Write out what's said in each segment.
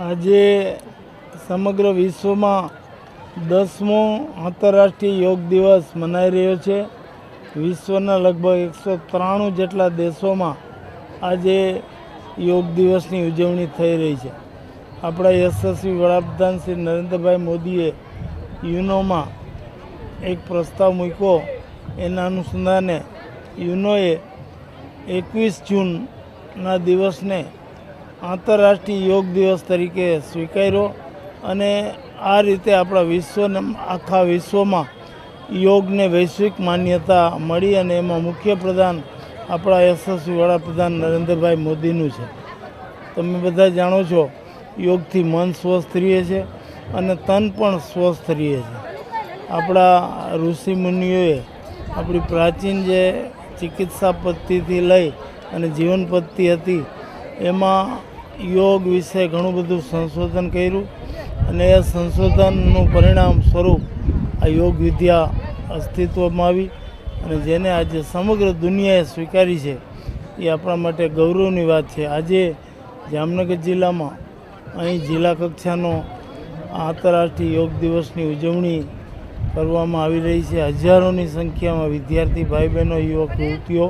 આજે સમગ્ર વિશ્વમાં દસમો આંતરરાષ્ટ્રીય યોગ દિવસ મનાઈ રહ્યો છે. વિશ્વના લગભગ એકસો ત્રાણું જેટલા દેશોમાં આજે યોગ દિવસની ઉજવણી થઈ રહી છે. આપણા યશસ્વી વડાપ્રધાન શ્રી નરેન્દ્રભાઈ મોદીએ યુનોમાં એક પ્રસ્તાવ મૂક્યો. એના અનુસંધાને યુનોએ એકવીસ જૂનના દિવસને આંતરરાષ્ટ્રીય યોગ દિવસ તરીકે સ્વીકાર્યો અને આ રીતે આપણા વિશ્વને, આખા વિશ્વમાં યોગને વૈશ્વિક માન્યતા મળી અને એમાં મુખ્ય પ્રધાન આપણા યશસ્વી વડાપ્રધાન નરેન્દ્રભાઈ મોદીનું છે. તમે બધા જાણો છો, યોગથી મન સ્વસ્થ રહે છે અને તન પણ સ્વસ્થ રહે છે. આપણા ઋષિ મુનિઓએ આપણી પ્રાચીન જે ચિકિત્સા પદ્ધતિથી લઈ અને જીવન પદ્ધતિ હતી, એમાં યોગ વિશે ઘણું બધું સંશોધન કર્યું અને એ સંશોધનનું પરિણામ સ્વરૂપ આ યોગ વિદ્યા અસ્તિત્વમાં આવી અને જેને આજે સમગ્ર દુનિયાએ સ્વીકારી છે, એ આપણા માટે ગૌરવની વાત છે. આજે જામનગર જિલ્લામાં અહીં જિલ્લા કક્ષાનો આંતરરાષ્ટ્રીય યોગ દિવસની ઉજવણી કરવામાં આવી રહી છે. હજારોની સંખ્યામાં વિદ્યાર્થી ભાઈ બહેનો યુવક, યુવતીઓ,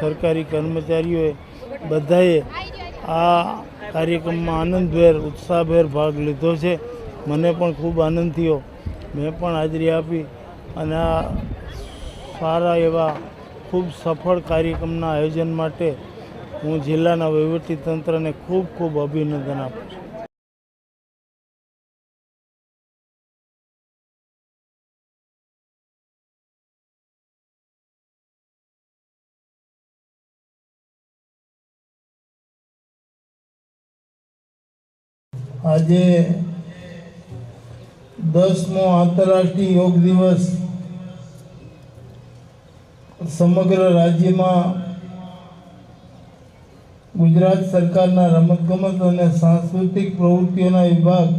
સરકારી કર્મચારીઓએ બધાએ આ કાર્યક્રમમાં આનંદભેર, ઉત્સાહભેર ભાગ લીધો છે. મને પણ ખૂબ આનંદ થયો. મેં પણ હાજરી આપી અને આ સારા એવા ખૂબ સફળ કાર્યક્રમના આયોજન માટે હું જિલ્લાના વહીવટીતંત્રને ખૂબ ખૂબ અભિનંદન આપું છું. આજે દસમો આંતરરાષ્ટ્રીય યોગ દિવસ સમગ્ર રાજ્યમાં ગુજરાત સરકારના રમતગમત અને સાંસ્કૃતિક પ્રવૃત્તિઓના વિભાગ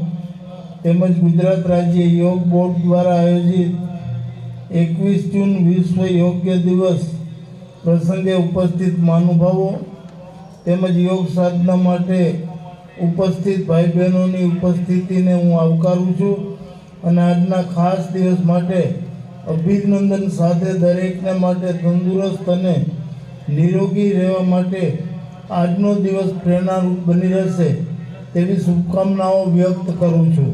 તેમજ ગુજરાત રાજ્ય યોગ બોર્ડ દ્વારા આયોજિત એકવીસ જૂન વિશ્વ યોગ્ય દિવસ પ્રસંગે ઉપસ્થિત મહાનુભાવો તેમજ યોગ સાધના માટે ઉપસ્થિત ભાઈ બહેનોની ઉપસ્થિતિને હું આવકારું છું અને આજના ખાસ દિવસ માટે અભિનંદન સાથે દરેકને માટે તંદુરસ્ત અને નિરોગી રહેવા માટે આજનો દિવસ પ્રેરણારૂપ બની રહેશે તેવી શુભકામનાઓ વ્યક્ત કરું છું.